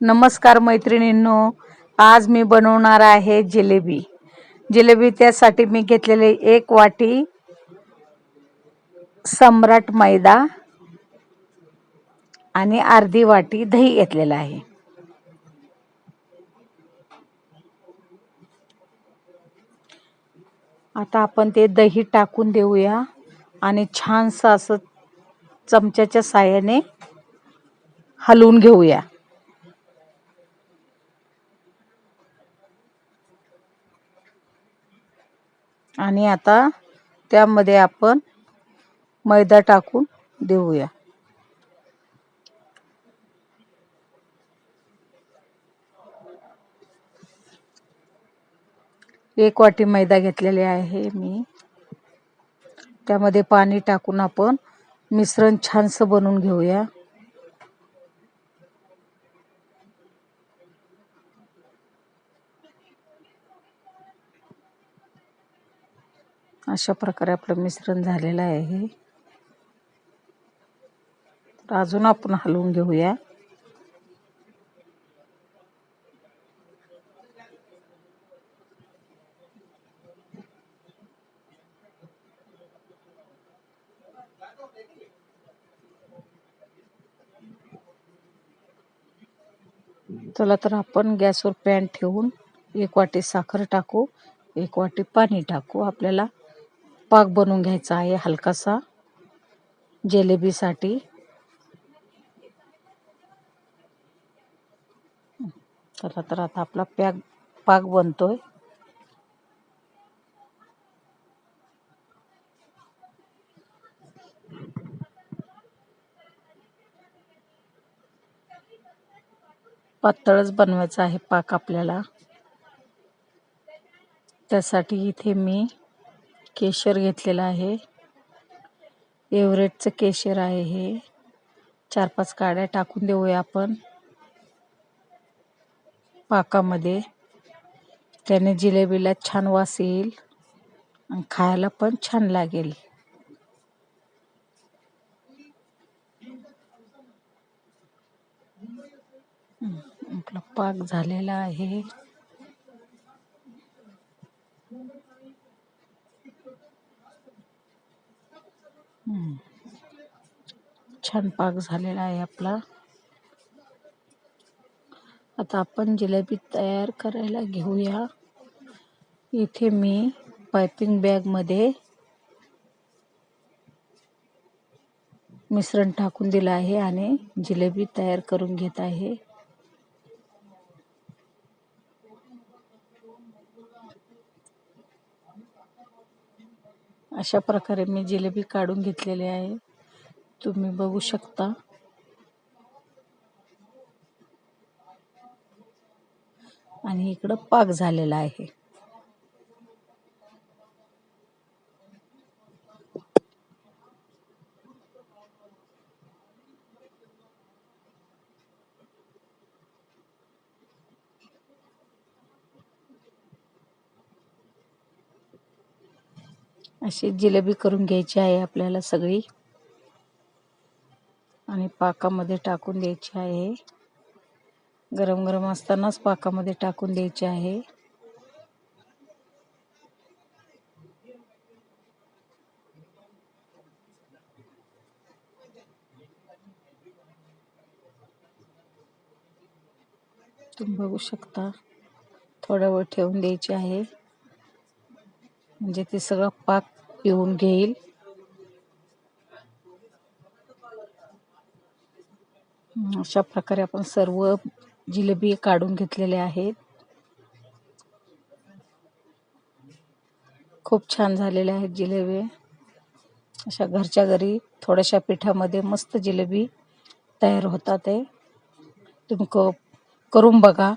नमस्कार मैत्रिणींनो आज मी बनवणार आहे जिलेबी. जिलेबी त्यासाठी मी घेतलेले एक वाटी सम्राट मैदा आणि अर्धी वाटी दही घेतलेलं आहे. आता आपण ते दही टाकून देऊया आणि छानसं असं चमच्याच्या साह्याने हलवून घेऊया. आणि आता त्यामध्ये आपण मैदा टाकून देऊया. एक वाटी मैदा घेतलेले आहे मी. त्यामध्ये पाणी टाकून आपण मिश्रण छानसं बनवून घेऊया. अशा प्रकारे आपलं मिश्रण झालेलं आहे तर अजून आपण हलवून घेऊया. चला तर आपण गॅसवर पॅन ठेवून एक वाटी साखर टाकू एक वाटी पाणी टाकू आपल्याला. पाक बनवून घ्यायचा आहे हलकासा. जिलेबीसाठी. चला तर आता आपला पॅक पाक बनतोय. पातळच बनवायचा आहे पाक आपल्याला. त्यासाठी इथे मी केशर घेतलेलं आहे. एव्हरेटचं केशर आहे हे. चार पाच काड्या टाकून देऊया आपण. पाकामध्ये. त्याने जिलेबीला छान वास येईल आणि खायला पण छान लागेल. आपला पाक झालेला आहे. छान पाक झालेला आहे आपला. आता आपण जिलेबी तयार करायला घेऊया. इथे मी पायपिंग बॅगमध्ये मिश्रण टाकून दिलं आहे आणि जिलेबी तयार करून घेत आहे. अशा प्रकारे मी जिलेबी काढून घेतलेली आहे. तुम्ही बघू शकता. आणि इकडं पाक झालेला आहे. अशी जिलेबी करून घ्यायची आहे आपल्याला सगळी. आणि पाकामध्ये टाकून द्यायची आहे. गरम गरम असतानाच पाकामध्ये टाकून द्यायची आहे. तुम्ही बघू शकता. थोडा वेळ ठेवून द्यायची आहे. म्हणजे ते सगळं पाक पिऊन घेईल. अशा प्रकारे आपण सर्व जिलेबी काढून घेतलेले आहेत. खूप छान झालेले आहेत जिलेबी. अशा घरच्या घरी थोड्याशा पिठामध्ये मस्त जिलेबी तयार होतात आहे तुम्ही क करून बघा.